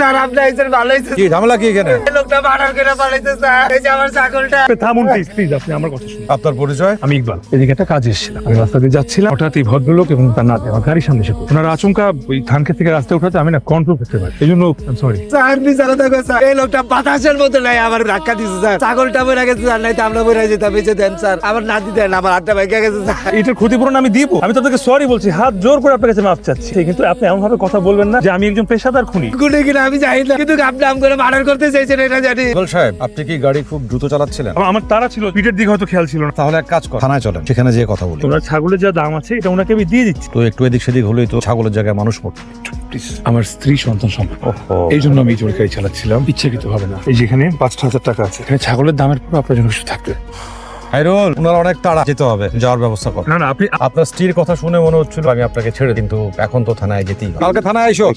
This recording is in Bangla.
স্যার আপনি আইসেন ভালো কি ঝামেলা কি এখানে? লোকটা মার্ডার করে পালাইছে স্যার। এই যে আমার ছাগলটা। থামুন প্লিজ প্লিজ আপনি আমার কথা শুনুন। আপনার পরিচয়? আমি ইকবাল। এদিকে একটা কাজে এসেছিলাম। আমি রাস্তা দিয়ে যাচ্ছিলাম। হঠাৎ এই ভদ্রলোক এবং তার নাতি আমার গাড়ির সামনে এসে পড়ে। আচমকা ওই ধানকে থেকে রাস্তায় উঠাতে আমি না কন্ট্রোল করতে পারি। এই জন্য সরি স্যার বিচারে থাকো স্যার এই লোকটা বাতাসের মতো নাই আমার ধাক্কা দিছে স্যার। ছাগলটা মরে গেছে স্যার নাই তো আমরা মরে যেতাম বেঁচে দেন স্যার। আমার নাতি দেন আমার হাতটা ভেঙে গেছে স্যার। এটার ক্ষতিপূরণ আমি দিব। আমি তো আপনাকে সরি বলছি। হাত জোর করে আপনার কাছে মাপ চাচ্ছি। কিন্তু আপনি এমন ভাবে কথা বলবেন না যে আমি একজন পেশাদার খুনি। গুনে কিনা আমি জানি না। কিন্তু আপনি আম করে মার্ডার করতে চাইছেন এটা জানি। ইকবাল সাহেব আপনি কি গাড়ি খুব দ্রুত চালাচ্ছিলেন? আমার- আমার তারা ছিল পিঠের দিকে হয়তো খেয়াল ছিল না। তাহলে এক কাজ কর থানায় চলেন সেখানে যেয়ে কথা বলি। ওনার ছাগলের যা দাম আছে এটা ওনাকে আমি দিয়ে দিচ্ছি। তো একটু এদিক সেদিক হলেই তো ছাগলের জায়গায় মানুষ মরত আমার স্ত্রী সন্তান সম্পর্ক এই জন্য আমি জোর গাড়ি চালাচ্ছিলাম ইচ্ছাকৃত হবে না। এই যেখানে পাঁচটা হাজার টাকা আছে। এখানে ছাগলের দামের পর আপনার জন্য কিছু থাকবে। হাইরুল ওনার অনেক তাড়া যেতে হবে যাওয়ার ব্যবস্থা কর। না না আপনি আপনার স্ত্রীর কথা শুনে মনে হচ্ছিল আমি আপনাকে ছেড়ে কিন্তু এখন তো থানায় যেতেই হবে। কালকে থানায় এসো।